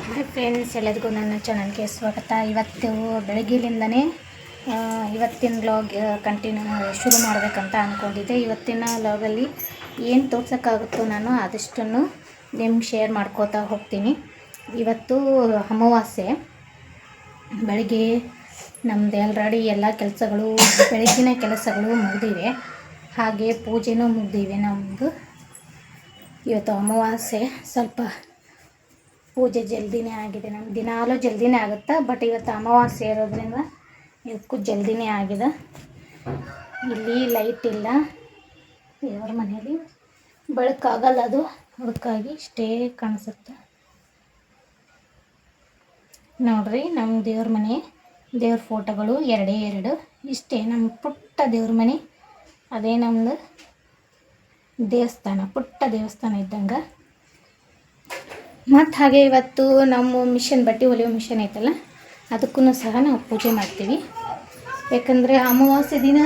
Hi friends ಎಲ್ಲರಿಗೂ ನನ್ನ ಚಾನಲ್ಗೆ ಸ್ವಾಗತ. ಇವತ್ತು ಬೆಳಗ್ಗೆಲಿಂದನೇ ಇವತ್ತಿನ ಬ್ಲಾಗ್ ಕಂಟಿನ್ಯೂ ಶುರು ಮಾಡಬೇಕಂತ ಅಂದ್ಕೊಂಡಿದ್ದೆ ಇವತ್ತಿನ ಲಾಗಲ್ಲಿ ಏನು ತೋರ್ಸೋಕ್ಕಾಗುತ್ತೋ ನಾನು ಆದಷ್ಟನ್ನು ನಿಮ್ಗೆ ಶೇರ್ ಮಾಡ್ಕೋತಾ ಹೋಗ್ತೀನಿ. ಇವತ್ತು ಅಮಾವಾಸ್ಯೆ. ಬೆಳಗ್ಗೆ ನಮ್ಮದು ಆಲ್ರೆಡಿ ಎಲ್ಲ ಕೆಲಸಗಳು, ಬೆಳಗ್ಗಿನ ಕೆಲಸಗಳು ಮುಗಿದಿವೆ. ಹಾಗೆ ಪೂಜೆನೂ ಮುಗಿದಿವೆ ನಮ್ಮದು ಇವತ್ತು ಅಮಾವಾಸ್ಯೆ. ಸ್ವಲ್ಪ ಪೂಜೆ ಜಲ್ದಿನೇ ಆಗಿದೆ. ನಮ್ಮ ದಿನಾಲೂ ಜಲ್ದಿನೇ ಆಗುತ್ತೆ? ಬಟ್ ಇವತ್ತು ಅಮಾವಾಸ್ಯೆ ಇರೋದ್ರಿಂದ ಇದಕ್ಕೂ ಜಲ್ದಿನೇ ಆಗಿದೆ. ಇಲ್ಲಿ ಲೈಟ್ ಇಲ್ಲ. ದೇವ್ರ ಮನೆಯಲ್ಲಿ ಬೆಳಕಾಗಲ್ಲ ಅದು. ಅದಕ್ಕಾಗಿ ಇಷ್ಟೇ ಕಾಣಿಸುತ್ತೆ. ನೋಡ್ರಿ ನಮ್ಮ ದೇವ್ರ ಮನೆ, ದೇವ್ರ ಫೋಟೋಗಳು ಎರಡೇ ಎರಡು. ಇಷ್ಟೇ ನಮ್ಮ ಪುಟ್ಟ ದೇವ್ರ ಮನೆ, ಅದೇ ನಮ್ಮದು ದೇವಸ್ಥಾನ, ಪುಟ್ಟ ದೇವಸ್ಥಾನ ಇದ್ದಂಗೆ. ಮತ್ತು ಹಾಗೆ ಇವತ್ತು ನಮ್ಮ ಮಿಷನ್ ಬಟ್ಟೆ ಹೊಲಿಯೋ ಮಿಷನ್ ಐತಲ್ಲ ಅದಕ್ಕೂ ಸಹ ನಾವು ಪೂಜೆ ಮಾಡ್ತೀವಿ. ಯಾಕಂದರೆ ಅಮಾವಾಸ್ಯೆ ದಿನ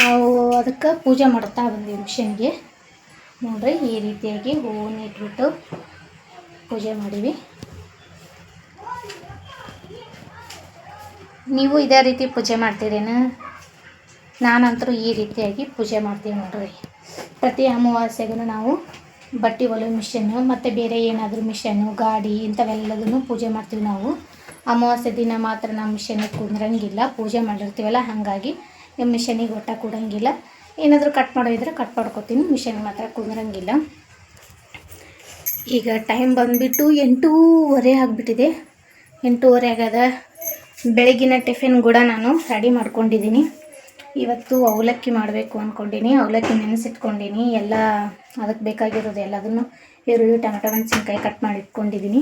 ನಾವು ಅದಕ್ಕೆ ಪೂಜೆ ಮಾಡ್ತಾ ಬಂದೀವಿ ಮಿಷನ್ಗೆ ನೋಡ್ರಿ ಈ ರೀತಿಯಾಗಿ ಹೂವನ್ನು ಇಟ್ಬಿಟ್ಟು ಪೂಜೆ ಮಾಡೀವಿ. ನೀವು ಇದೇ ರೀತಿ ಪೂಜೆ ಮಾಡ್ತೀರೇನು? ನಾನಂತರೂ ಈ ರೀತಿಯಾಗಿ ಪೂಜೆ ಮಾಡ್ತೀವಿ ನೋಡ್ರಿ. ಪ್ರತಿ ಅಮಾವಾಸ್ಯೆಗೂ ನಾವು ಬಟ್ಟೆ ಹೊಲಿಯೋ ಮಿಷನ್ನು ಮತ್ತು ಬೇರೆ ಏನಾದರೂ ಮಿಷನ್ನು ಗಾಡಿ ಇಂಥವೆಲ್ಲದನ್ನು ಪೂಜೆ ಮಾಡ್ತೀವಿ ನಾವು. ಅಮಾವಾಸ್ಯೆ ದಿನ ಮಾತ್ರ ನಾವು ಮಿಷನಿಗೆ ಕುಂದ್ರಂಗಿಲ್ಲ ಪೂಜೆ ಮಾಡಿರ್ತೀವಲ್ಲ, ಹಾಗಾಗಿ ಮಿಷನಿಗೆ ಒಟ್ಟ ಕೊಡಂಗಿಲ್ಲ. ಏನಾದರೂ ಕಟ್ ಮಾಡೋದಿದ್ರೆ ಕಟ್ ಮಾಡ್ಕೊತೀನಿ, ಮಿಷನ್ ಮಾತ್ರ ಕುಂದ್ರಂಗಿಲ್ಲ ಈಗ ಟೈಮ್ ಬಂದುಬಿಟ್ಟು ಎಂಟೂವರೆ ಆಗಿಬಿಟ್ಟಿದೆ. ಎಂಟೂವರೆ ಆಗದ ಬೆಳಗಿನ ಟಿಫಿನ್ ಕೂಡ ನಾನು ರೆಡಿ ಮಾಡ್ಕೊಂಡಿದ್ದೀನಿ. ಇವತ್ತು ಅವಲಕ್ಕಿ ಮಾಡಬೇಕು ಅಂದ್ಕೊಂಡಿನಿ ಅವಲಕ್ಕಿ ನೆನೆಸಿಟ್ಕೊಂಡಿನಿ. ಎಲ್ಲ ಅದಕ್ಕೆ ಬೇಕಾಗಿರೋದು ಎಲ್ಲದನ್ನು ಈರುಳ್ಳಿ, ಟೊಮೆಟೊ, ಮೆಣಸಿನ್ಕಾಯಿ ಕಟ್ ಮಾಡಿ ಇಟ್ಕೊಂಡಿದ್ದೀನಿ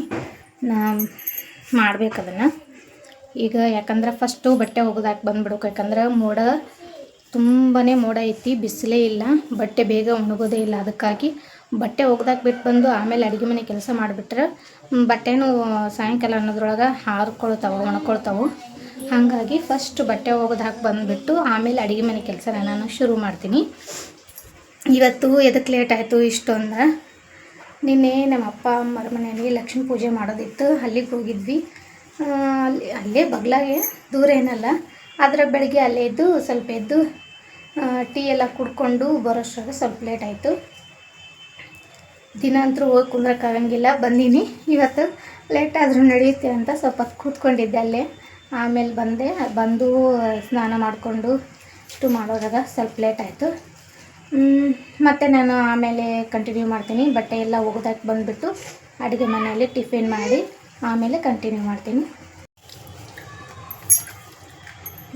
ನಾ ಮಾಡ್ಬೇಕು ಅದನ್ನು. ಈಗ ಯಾಕಂದ್ರೆ ಫಸ್ಟು ಬಟ್ಟೆ ಒಗೆದಾಕಿ ಬಂದ್ಬಿಡ್ಬೇಕು. ಯಾಕಂದ್ರೆ ಮೋಡ ತುಂಬಾ ಮೋಡ ಐತಿ, ಬಿಸಿಲೇ ಇಲ್ಲ. ಬಟ್ಟೆ ಬೇಗ ಒಣಗೋದೇ ಇಲ್ಲ. ಅದಕ್ಕಾಗಿ ಬಟ್ಟೆ ಒಗ್ದಾಕ್ ಬಿಟ್ಟು ಬಂದು ಆಮೇಲೆ ಅಡುಗೆ ಮನೆ ಕೆಲಸ ಮಾಡಿಬಿಟ್ರೆ ಬಟ್ಟೆನೂ ಸಾಯಂಕಾಲ ಅನ್ನೋದ್ರೊಳಗೆ ಹಾರ್ಕೊಳ್ತಾವೆ, ಒಣಕೊಳ್ತಾವೆ. ಹಾಗಾಗಿ ಫಸ್ಟ್ ಬಟ್ಟೆ ಒಗೆದು ಹಾಕಿ ಬಂದುಬಿಟ್ಟು ಆಮೇಲೆ ಅಡುಗೆ ಮನೆ ಕೆಲಸನ ನಾನು ಶುರು ಮಾಡ್ತೀನಿ. ಇವತ್ತು ಎದಕ್ಕೆ ಲೇಟ್ ಆಯಿತು ಇಷ್ಟೊಂದು? ನಿನ್ನೆ ನಮ್ಮ ಅಪ್ಪ ಅಮ್ಮರ ಮನೆಯಲ್ಲಿ ಲಕ್ಷ್ಮೀ ಪೂಜೆ ಮಾಡೋದಿತ್ತು. ಅಲ್ಲಿಗೆ ಹೋಗಿದ್ವಿ. ಅಲ್ಲಿ, ಅಲ್ಲೇ ಬಗ್ಲಾಗೆ ದೂರ ಏನಲ್ಲ. ಆದರೆ ಬೆಳಗ್ಗೆ ಅಲ್ಲೇ ಇದ್ದು ಸ್ವಲ್ಪ ಎದ್ದು ಟೀ ಎಲ್ಲ ಕುಡ್ಕೊಂಡು ಬರೋಷ್ಟ್ರಾಗ ಸ್ವಲ್ಪ ಲೇಟ್ ಆಯಿತು. ದಿನ ಅಂತೂ ಹೋಗಿ ಕುಂದ್ರಕ್ಕಾಗಂಗಿಲ್ಲ. ಬಂದೀನಿ. ಇವತ್ತು ಲೇಟ್ ಆದರೂ ನಡೆಯುತ್ತೆ ಅಂತ ಸ್ವಲ್ಪ ಕೂತ್ಕೊಂಡಿದ್ದೆ ಅಲ್ಲೇ. ಆಮೇಲೆ ಬಂದೆ, ಬಂದು ಸ್ನಾನ ಮಾಡಿಕೊಂಡು ಇಷ್ಟು ಮಾಡೋದಾಗ ಸ್ವಲ್ಪ ಲೇಟ್ ಆಯಿತು. ಮತ್ತು ನಾನು ಆಮೇಲೆ ಕಂಟಿನ್ಯೂ ಮಾಡ್ತೀನಿ. ಬಟ್ಟೆ ಎಲ್ಲ ಒಗೆದಾಕಿ ಬಂದುಬಿಟ್ಟು ಅಡುಗೆ ಮನೆಯಲ್ಲಿ ಟಿಫಿನ್ ಮಾಡಿ ಆಮೇಲೆ ಕಂಟಿನ್ಯೂ ಮಾಡ್ತೀನಿ.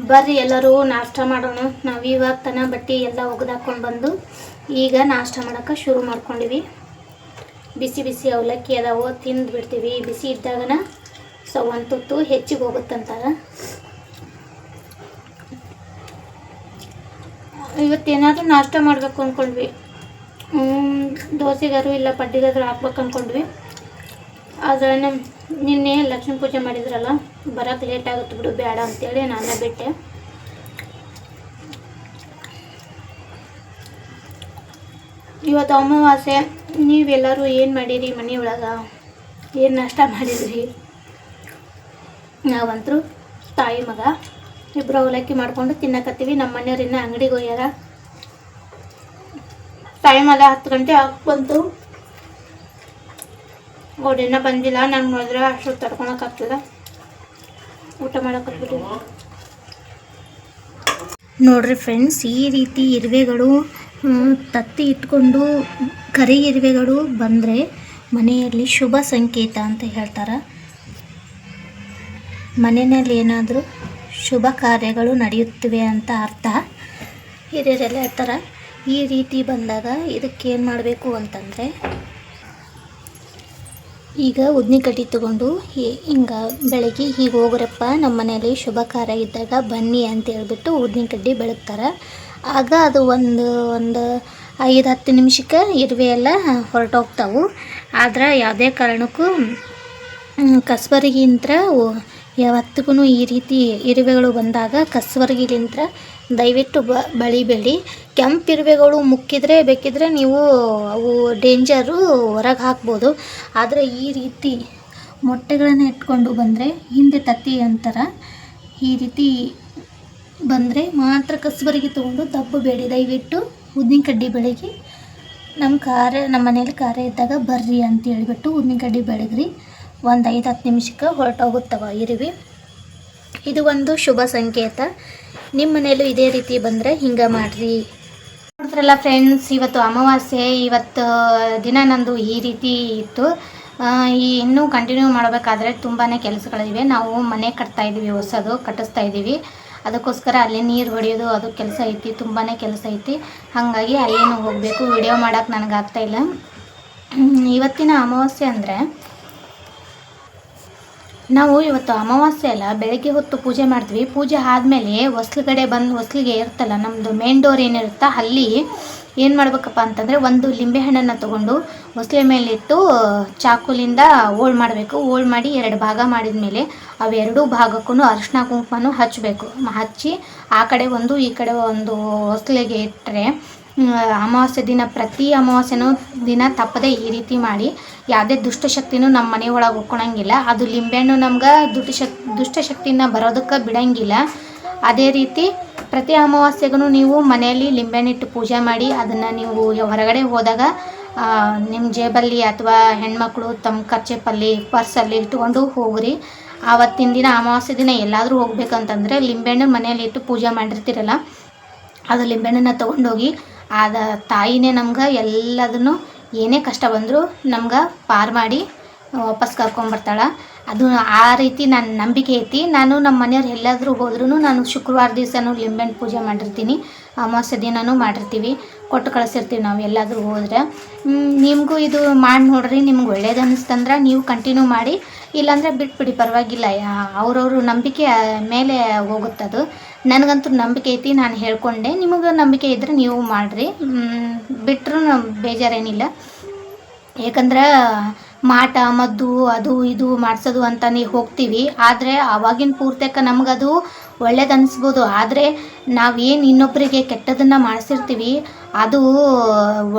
ಬರ್ರಿ ಎಲ್ಲರೂ, ನಾಷ್ಟ ಮಾಡೋಣ. ನಾವು ಇವಾಗ ತನ ಬಟ್ಟೆ ಎಲ್ಲ ಒಗೆದಾಕೊಂಡು ಬಂದು ಈಗ ನಾಷ್ಟ ಮಾಡೋಕ್ಕೆ ಶುರು ಮಾಡ್ಕೊಂಡಿವಿ. ಬಿಸಿ ಬಿಸಿ ಅವಲಕ್ಕಿ ಅದಾವೋ ತಿಂದು ಬಿಡ್ತೀವಿ ಬಿಸಿ ಇದ್ದಾಗನ ಸೊ ಒಂದು ತುತ್ತು ಹೆಚ್ಚಿಗೆ ಹೋಗುತ್ತಂತಾರೆ? ಇವತ್ತೇನಾದರೂ ನಾಷ್ಟ ಮಾಡಬೇಕು ಅಂದ್ಕೊಂಡ್ವಿ ದೋಸೆಗಾರು ಇಲ್ಲ, ಪಡ್ಡಿಗಾದ್ರು ಹಾಕ್ಬೇಕು ಅಂದ್ಕೊಂಡ್ವಿ ಆದರೆ ನಿನ್ನೆ ಲಕ್ಷ್ಮೀ ಪೂಜೆ ಮಾಡಿದ್ರಲ್ಲ ಬರೋಕ್ಕೆ ಲೇಟ್ ಆಗುತ್ತೆ ಬಿಡು, ಬೇಡ ಅಂತೇಳಿ ನಾನು ಬಿಟ್ಟೆ. ಇವತ್ತು ಅಮಾವಾಸ್ಯೆ, ನೀವೆಲ್ಲರೂ ಏನು ಮಾಡಿರಿ ಮನೆಯೊಳಗೆ ಏನು ನಾಷ್ಟ ಮಾಡಿದ್ರಿ? ನಾವಂತರೂ ತಾಯಿ ಮಗ ಇಬ್ಬರು ಅವಲಕ್ಕಿ ಮಾಡಿಕೊಂಡು ತಿನ್ನಕತ್ತೀವಿ. ನಮ್ಮ ಮನೆಯವ್ರು ಇನ್ನೂ ಅಂಗಡಿಗೆ ಹೋಗ್ಯಾರ. ಟೈಮ್ ಅಲ್ಲ ಹತ್ತು ಗಂಟೆ ಹಾಕ್ಬಂತು ಇನ್ನೂ ಬಂದಿಲ್ಲ. ನಾನು ನೋಡಿದ್ರೆ ಅಷ್ಟು ತಡ್ಕೊಳಕ್ಕಾಗ್ತದ ಊಟ ಮಾಡಕತ್ಬಿಟ್ಟು ನೋಡ್ರಿ ಫ್ರೆಂಡ್ಸ್ ಈ ರೀತಿ ಇರುವೆಗಳು ತತ್ತಿ ಇಟ್ಕೊಂಡು ಕರಿ ಇರುವೆಗಳು ಬಂದರೆ ಮನೆಯಲ್ಲಿ ಶುಭ ಸಂಕೇತ ಅಂತ ಹೇಳ್ತಾರೆ. ಮನೆಯಲ್ಲಿ ಏನಾದರೂ ಶುಭ ಕಾರ್ಯಗಳು ನಡೆಯುತ್ತಿವೆ ಅಂತ ಅರ್ಥ. ಹಿರಿಯರೆಲ್ಲ ಹೇಳ್ತಾರೆ, ಈ ರೀತಿ ಬಂದಾಗ ಇದಕ್ಕೆ ಏನು ಮಾಡಬೇಕು ಅಂತಂದರೆ, ಈಗ ಉದ್ನಿ ಕಟ್ಟಿ ತಗೊಂಡು ಹಿಂಗ ಹಿಂಗೆ ಬೆಳಗ್ಗೆ ಹೀಗೆ ಹೋಗ್ರಪ್ಪ ನಮ್ಮ ಮನೆಯಲ್ಲಿ ಶುಭ ಕಾರ್ಯ ಇದ್ದಾಗ ಬನ್ನಿ ಅಂತ ಹೇಳ್ಬಿಟ್ಟು ಉದ್ನಿ ಕಡ್ಡಿ ಬೆಳಗ್ತಾರೆ. ಆಗ ಅದು ಒಂದು ಒಂದು ಐದು, ಹತ್ತು ನಿಮಿಷಕ್ಕೆ ಇರುವೆ ಎಲ್ಲ ಹೊರಟೋಗ್ತಾವು. ಆದ್ರೆ ಯಾವುದೇ ಕಾರಣಕ್ಕೂ ಕಸ್ಬರಿಗಿಂತ ಯಾವತ್ತಿಗೂ ಈ ರೀತಿ ಇರುವೆಗಳು ಬಂದಾಗ ಕಸ್ಬರಿಗಿಲಿಂತ್ರ ದಯವಿಟ್ಟು ಬ, ಬಳಿಬೇಡಿ. ಕೆಂಪು ಇರುವೆಗಳು ಮುಕ್ಕಿದ್ರೆ ಬೇಕಿದ್ರೆ ನೀವು ಅವು ಡೇಂಜರು ಹೊರಗೆ ಹಾಕ್ಬೋದು. ಆದರೆ ಈ ರೀತಿ ಮೊಟ್ಟೆಗಳನ್ನು ಇಟ್ಕೊಂಡು ಬಂದರೆ, ಹಿಂದೆ ತತ್ತಿ ಅಂತಾರ, ಈ ರೀತಿ ಬಂದರೆ ಮಾತ್ರ ಕಸಬರಿಗೆ ತೊಗೊಂಡು ತಪ್ಪಬೇಡಿ ದಯವಿಟ್ಟು ಉದ್ದಿನ ಕಡ್ಡಿ ಬೆಳಗ್ಗೆ ನಮ್ಮ ಕಾರ್ಯ ನಮ್ಮ ಮನೇಲಿ ಕಾರ್ಯ ಇದ್ದಾಗ ಬರ್ರಿ ಅಂತ ಹೇಳ್ಬಿಟ್ಟು ಉದ್ದಿನ ಕಡ್ಡಿ ಬೆಳಗ್ರಿ. ಒಂದು ಐದು ಹತ್ತು ನಿಮಿಷಕ್ಕೆ ಹೊರಟೋಗುತ್ತವ ಇರುವಿ. ಇದು ಒಂದು ಶುಭ ಸಂಕೇತ. ನಿಮ್ಮ ಮನೆಯಲ್ಲೂ ಇದೇ ರೀತಿ ಬಂದರೆ ಹಿಂಗೆ ಮಾಡಿರಿ. ನೋಡಿದ್ರಲ್ಲ ಫ್ರೆಂಡ್ಸ್ ಇವತ್ತು ಅಮಾವಾಸ್ಯೆ, ಇವತ್ತು ದಿನ ನಂದು ಈ ರೀತಿ ಇತ್ತು. ಈ ಇನ್ನೂ ಕಂಟಿನ್ಯೂ ಮಾಡಬೇಕಾದ್ರೆ ತುಂಬಾ ಕೆಲಸಗಳಿವೆ. ನಾವು ಮನೆ ಕಟ್ತಾ ಇದ್ದೀವಿ, ಹೊಸದು ಕಟ್ಟಿಸ್ತಾ ಇದ್ದೀವಿ. ಅದಕ್ಕೋಸ್ಕರ ಅಲ್ಲಿ ನೀರು ಹೊಡೆಯೋದು, ಅದು ಕೆಲಸ ಐತಿ ತುಂಬಾ ಕೆಲಸ ಐತಿ. ಹಾಗಾಗಿ ಅಲ್ಲೇನು ಹೋಗಬೇಕು. ವಿಡಿಯೋ ಮಾಡೋಕೆ ನನಗೆ ಆಗ್ತಾಯಿಲ್ಲ ಇವತ್ತಿನ ಅಮಾವಾಸ್ಯೆ ಅಂದರೆ ನಾವು ಇವತ್ತು ಅಮಾವಾಸ್ಯೆ ಅಲ್ಲ, ಬೆಳಗ್ಗೆ ಹೊತ್ತು ಪೂಜೆ ಮಾಡ್ತೀವಿ. ಪೂಜೆ ಆದಮೇಲೆ ಹೊಸ್ಲುಗಡೆ ಬಂದು, ಹೊಸ್ಲಿಗೆ ಇರ್ತಲ್ಲ ನಮ್ಮದು ಮೇನ್ ಡೋರ್ ಏನಿರುತ್ತಾ, ಅಲ್ಲಿ ಏನು ಮಾಡ್ಬೇಕಪ್ಪ ಅಂತಂದರೆ ಒಂದು ಲಿಂಬೆಹಣ್ಣನ್ನು ತೊಗೊಂಡು ಹೊಸ್ಲೆ ಮೇಲಿಟ್ಟು ಚಾಕುಲಿಂದ ಹೋಳು ಮಾಡಬೇಕು. ಹೋಳು ಮಾಡಿ ಎರಡು ಭಾಗ ಮಾಡಿದ ಮೇಲೆ ಅವೆರಡೂ ಭಾಗಕ್ಕೂ ಅರಿಶಿನ ಕುಂಕುಮನೂ ಹಚ್ಚಬೇಕು ಹಚ್ಚಿ ಆ ಕಡೆ ಒಂದು, ಈ ಕಡೆ ಒಂದು ಹೊಸ್ಲಿಗೆ ಇಟ್ಟರೆ ಅಮಾವಾಸ್ಯೆ ದಿನ, ಪ್ರತಿ ಅಮಾವಾಸ್ಯೆನೂ ದಿನ ತಪ್ಪದೆ ಈ ರೀತಿ ಮಾಡಿ, ಯಾವುದೇ ದುಷ್ಟಶಕ್ತಿನೂ ನಮ್ಮ ಮನೆ ಒಳಗೆ ಒಕ್ಕೊಳಂಗಿಲ್ಲ ಅದು ಲಿಂಬೆಹಣ್ಣು ನಮ್ಗೆ ದುಷ್ಟಶಕ್ ದುಷ್ಟಶಕ್ತಿನ ಬರೋದಕ್ಕೆ ಬಿಡಂಗಿಲ್ಲ. ಅದೇ ರೀತಿ ಪ್ರತಿ ಅಮಾವಾಸ್ಯೆಗೂ ನೀವು ಮನೆಯಲ್ಲಿ ಲಿಂಬೆಹಣ್ಣಿಟ್ಟು ಪೂಜೆ ಮಾಡಿ, ಅದನ್ನು ನೀವು ಹೊರಗಡೆ ಹೋದಾಗ ನಿಮ್ಮ ಜೇಬಲ್ಲಿ ಅಥವಾ ಹೆಣ್ಮಕ್ಳು ತಮ್ಮ ಖರ್ಚೆಪಲ್ಲಿ, ಪರ್ಸಲ್ಲಿ ಇಟ್ಕೊಂಡು ಹೋಗ್ರಿ. ಆವತ್ತಿನ ದಿನ, ಅಮಾವಾಸ್ಯೆ ದಿನ ಎಲ್ಲಾದರೂ ಹೋಗ್ಬೇಕಂತಂದರೆ ಲಿಂಬೆಹಣ್ಣು ಮನೆಯಲ್ಲಿ ಇಟ್ಟು ಪೂಜೆ ಮಾಡಿರ್ತೀರಲ್ಲ, ಅದು ಲಿಂಬೆಹಣ್ಣನ್ನು ತೊಗೊಂಡೋಗಿ ಆದ ತಾಯಿನೇ ನಮ್ಗೆ ಎಲ್ಲದನ್ನು ಏನೇ ಕಷ್ಟ ಬಂದರೂ ನಮ್ಗೆ ಪಾರು ಮಾಡಿ ವಾಪಸ್ ಕರ್ಕೊಂಬರ್ತಾಳೆ. ಅದು ಆ ರೀತಿ ನನ್ನ ನಂಬಿಕೆ ಐತಿ. ನಾನು ನಮ್ಮ ಮನೆಯವ್ರು ಎಲ್ಲಾದರೂ ಹೋದ್ರೂ ನಾನು ಶುಕ್ರವಾರ ದಿವಸನೂ ಲಿಂಬೆಹಣ್ಣು ಪೂಜೆ ಮಾಡಿರ್ತೀನಿ. ಅಮಾವಾಸ್ಯೆ ದಿನನೂ ಮಾಡಿರ್ತೀವಿ. ಕೊಟ್ಟು ಕಳಿಸಿರ್ತೀವಿ ನಾವು ಎಲ್ಲಾದರೂ ಹೋದ್ರೆ. ನಿಮಗೂ ಇದು ಮಾಡಿ ನೋಡ್ರಿ, ನಿಮ್ಗೆ ಒಳ್ಳೇದು ಅನ್ನಿಸ್ತಂದ್ರೆ ನೀವು ಕಂಟಿನ್ಯೂ ಮಾಡಿ. ಇಲ್ಲಾಂದರೆ ಬಿಟ್ಬಿಡಿ, ಪರವಾಗಿಲ್ಲ. ಅವ್ರವ್ರ ನಂಬಿಕೆ ಮೇಲೆ ಹೋಗುತ್ತದು ನನಗಂತೂ ನಂಬಿಕೆ ಐತಿ, ನಾನು ಹೇಳ್ಕೊಂಡೆ. ನಿಮಗೆ ನಂಬಿಕೆ ಇದ್ದರೆ ನೀವು ಮಾಡಿರಿ. ಬಿಟ್ಟರು ಬೇಜಾರೇನಿಲ್ಲ. ಯಾಕಂದ್ರೆ ಮಾಟ, ಮದ್ದು, ಅದು, ಇದು ಮಾಡಿಸೋದು ಅಂತಾನೆ ಹೋಗ್ತೀವಿ. ಆದರೆ ಆವಾಗಿನ ಪೂರ್ತಕ ನಮಗದು ಒಳ್ಳೇದು ಅನಿಸ್ಬೋದು. ಆದರೆ ನಾವೇನು ಇನ್ನೊಬ್ಬರಿಗೆ ಕೆಟ್ಟದನ್ನು ಮಾಡಿಸಿರ್ತೀವಿ, ಅದು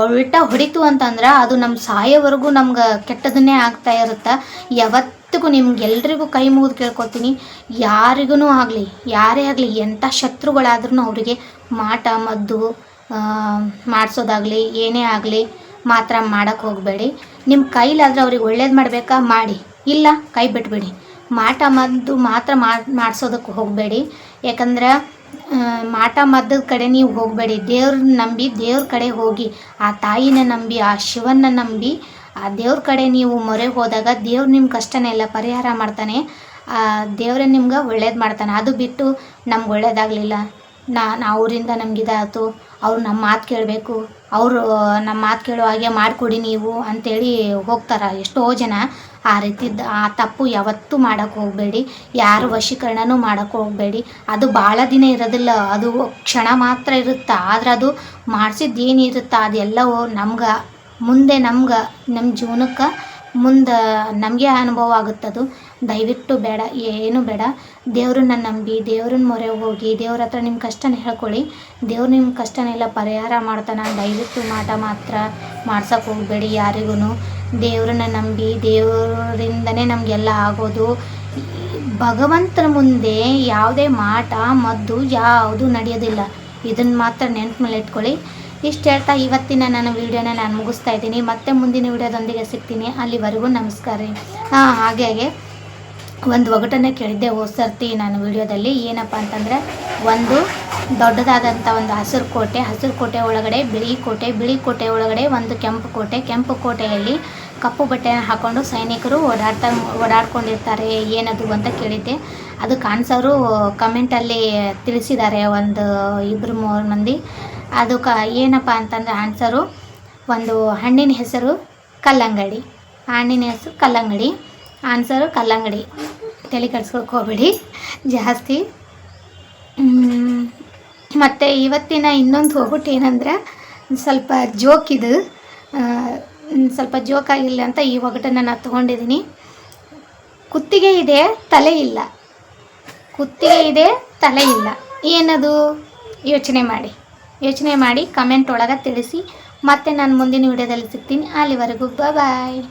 ಉಲ್ಟ ಹೊಡಿತು ಅಂತಂದ್ರೆ ಅದು ನಮ್ಮ ಸಾಯೋವರೆಗೂ ನಮ್ಗೆ ಕೆಟ್ಟದನ್ನೇ ಆಗ್ತಾ ಇರುತ್ತೆ? ಯಾವತ್ತಿಗೂ ನಿಮ್ಗೆಲ್ರಿಗೂ ಕೈ ಮುಗಿದು ಕೇಳ್ಕೊತೀನಿ. ಯಾರಿಗೂ ಆಗಲಿ, ಯಾರೇ ಆಗಲಿ ಎಂಥ ಶತ್ರುಗಳಾದ್ರೂ ಅವರಿಗೆ ಮಾಟ, ಮದ್ದು ಮಾಡಿಸೋದಾಗಲಿ, ಏನೇ ಆಗಲಿ ಮಾತ್ರ ಮಾಡೋಕ್ಕೆ ಹೋಗಬೇಡಿ. ನಿಮ್ಮ ಕೈಲಾದ್ರೆ ಅವ್ರಿಗೆ ಒಳ್ಳೇದು ಮಾಡಬೇಕಾ? ಮಾಡಿ. ಇಲ್ಲ, ಕೈ ಬಿಟ್ಬಿಡಿ. ಮಾಟ ಮದ್ದು ಮಾತ್ರ ಮಾಡಿಸೋದಕ್ಕೆ ಹೋಗಬೇಡಿ. ಯಾಕಂದ್ರೆ ಮಾಟ ಮದ್ದದ ಕಡೆ ನೀವು ಹೋಗಬೇಡಿ. ದೇವ್ರನ್ನ ನಂಬಿ, ದೇವ್ರ ಕಡೆ ಹೋಗಿ. ಆ ತಾಯಿನ ನಂಬಿ, ಆ ಶಿವನ ನಂಬಿ, ಆ ದೇವ್ರ ಕಡೆ ನೀವು ಮೊರೆ ಹೋದಾಗ ದೇವ್ರು ನಿಮ್ಮ ಕಷ್ಟನೆಲ್ಲ ಪರಿಹಾರ ಮಾಡ್ತಾನೆ. ಆ, ದೇವರೇ ನಿಮ್ಗೆ ಒಳ್ಳೇದು ಮಾಡ್ತಾನೆ. ಅದು ಬಿಟ್ಟು ನಮ್ಗೆ ಒಳ್ಳೇದಾಗಲಿಲ್ಲ. ನಾನು ಅವರಿಂದ ನಮ್ಗೆ ಇದಾಯ್ತು. ಅವ್ರು ನಮ್ಮ ಮಾತು ಕೇಳಬೇಕು. ಅವರು ನಮ್ಮ ಮಾತು ಕೇಳೋ ಹಾಗೆ ಮಾಡಿಕೊಡಿ ನೀವು ಅಂತೇಳಿ ಹೋಗ್ತಾರೆ ಎಷ್ಟೋ ಜನ. ಆ ರೀತಿ ಆ ತಪ್ಪು ಯಾವತ್ತೂ ಮಾಡೋಕ್ಕೆ ಹೋಗಬೇಡಿ. ಯಾರು ವಶೀಕರಣನೂ ಮಾಡೋಕ್ಕೆ ಹೋಗಬೇಡಿ. ಅದು ಭಾಳ ದಿನ ಇರೋದಿಲ್ಲ. ಅದು ಕ್ಷಣ ಮಾತ್ರ ಇರುತ್ತೆ? ಆದ್ರೆ ಅದು ಮಾಡಿಸಿದ್ದು ಏನಿರುತ್ತೆ ಅದೆಲ್ಲವೂ ನಮ್ಗೆ, ಮುಂದೆ ನಮ್ಗೆ ನಮ್ಮ ಜೀವನಕ್ಕೆ ಮುಂದೆ ನಮಗೆ ಅನುಭವ ಆಗುತ್ತದು. ದಯವಿಟ್ಟು ಬೇಡ, ಏನು ಬೇಡ. ದೇವ್ರನ್ನ ನಂಬಿ ದೇವ್ರನ್ನ ಮೊರೆ ಹೋಗಿ, ದೇವ್ರ ಹತ್ರ ನಿಮ್ಮ ಕಷ್ಟನ ಹೇಳ್ಕೊಳ್ಳಿ. ದೇವ್ರು ನಿಮ್ಮ ಕಷ್ಟನೆಲ್ಲ ಪರಿಹಾರ ಮಾಡ್ತಾನೆ. ದಯವಿಟ್ಟು ಮಾಟ ಮಾತ್ರ ಮಾಡ್ಸಕ್ಕೆ ಹೋಗಬೇಡಿ ಯಾರಿಗೂ ದೇವ್ರನ್ನ ನಂಬಿ, ದೇವರಿಂದನೇ ನಮಗೆಲ್ಲ ಆಗೋದು. ಭಗವಂತನ ಮುಂದೆ ಯಾವುದೇ ಮಾಟ, ಮದ್ದು ಯಾವುದು ನಡೆಯೋದಿಲ್ಲ. ಇದನ್ನು ಮಾತ್ರ ನೆನಪು ಮೇಲೆ ಇಟ್ಕೊಳ್ಳಿ. ಇಷ್ಟು ಹೇಳ್ತಾ ಇವತ್ತಿನ ನನ್ನ ವೀಡಿಯೋನ ನಾನು ಮುಗಿಸ್ತಾ ಇದ್ದೀನಿ. ಮತ್ತೆ ಮುಂದಿನ ವೀಡಿಯೋದೊಂದಿಗೆ ಸಿಗ್ತೀನಿ. ಅಲ್ಲಿವರೆಗೂ ನಮಸ್ಕಾರ ರೀ. ಹಾಂ ಹಾಗೆ. ಒಂದು ಒಗಟನ್ನು ಕೇಳಿದ್ದೆ ಹೋದ ಸರ್ತಿ ನಾನು ವಿಡಿಯೋದಲ್ಲಿ ಏನಪ್ಪ ಅಂತಂದರೆ ಒಂದು ದೊಡ್ಡದಾದಂಥ ಒಂದು ಹಸಿರು ಕೋಟೆ ಹಸಿರು ಕೋಟೆ ಒಳಗಡೆ ಬಿಳಿ ಕೋಟೆ ಬಿಳಿ ಕೋಟೆ ಒಳಗಡೆ ಒಂದು ಕೆಂಪು ಕೋಟೆ, ಕೆಂಪು ಕೋಟೆಯಲ್ಲಿ ಕಪ್ಪು ಬಟ್ಟೆಯನ್ನು ಹಾಕೊಂಡು ಸೈನಿಕರು ಓಡಾಡ್ತಾ, ಓಡಾಡ್ಕೊಂಡಿರ್ತಾರೆ ಏನದು ಅಂತ ಕೇಳಿದ್ದೆ. ಅದಕ್ಕೆ ಆನ್ಸರು ಕಮೆಂಟಲ್ಲಿ ತಿಳಿಸಿದ್ದಾರೆ ಒಂದು ಇಬ್ಬರು ಮೂರು ಮಂದಿ. ಅದಕ್ಕೆ ಏನಪ್ಪ ಅಂತಂದರೆ ಆನ್ಸರು ಒಂದು ಹಣ್ಣಿನ ಹೆಸರು ಕಲ್ಲಂಗಡಿ, ಹಣ್ಣಿನ ಹೆಸರು ಕಲ್ಲಂಗಡಿ. ಆನ್ಸರು ಕಲ್ಲಂಗಡಿ. ತಲೆ ಕೆಡ್ಸ್ಕೊಳಕ್ಕೆ ಜಾಸ್ತಿ. ಮತ್ತು ಇವತ್ತಿನ ಇನ್ನೊಂದು ಹೋಗ್ಬಿಟ್ಟು ಏನಂದ್ರೆ, ಸ್ವಲ್ಪ ಜೋಕ್ ಇದು. ಸ್ವಲ್ಪ ಜೋಕ್ ಆಗಿಲ್ಲ ಅಂತ ಈ ಒಗಟನ್ನು ನಾನು ತೊಗೊಂಡಿದ್ದೀನಿ. ಕುತ್ತಿಗೆ ಇದೆ, ತಲೆ ಇಲ್ಲ. ಕುತ್ತಿಗೆ ಇದೆ, ತಲೆ ಇಲ್ಲ. ಏನದು? ಯೋಚನೆ ಮಾಡಿ. ಯೋಚನೆ ಮಾಡಿ ಕಮೆಂಟ್ ಒಳಗೆ ತಿಳಿಸಿ. ಮತ್ತೆ ನಾನು ಮುಂದಿನ ವಿಡಿಯೋದಲ್ಲಿ ಸಿಗ್ತೀನಿ. ಅಲ್ಲಿವರೆಗೂ ಬಾಯ್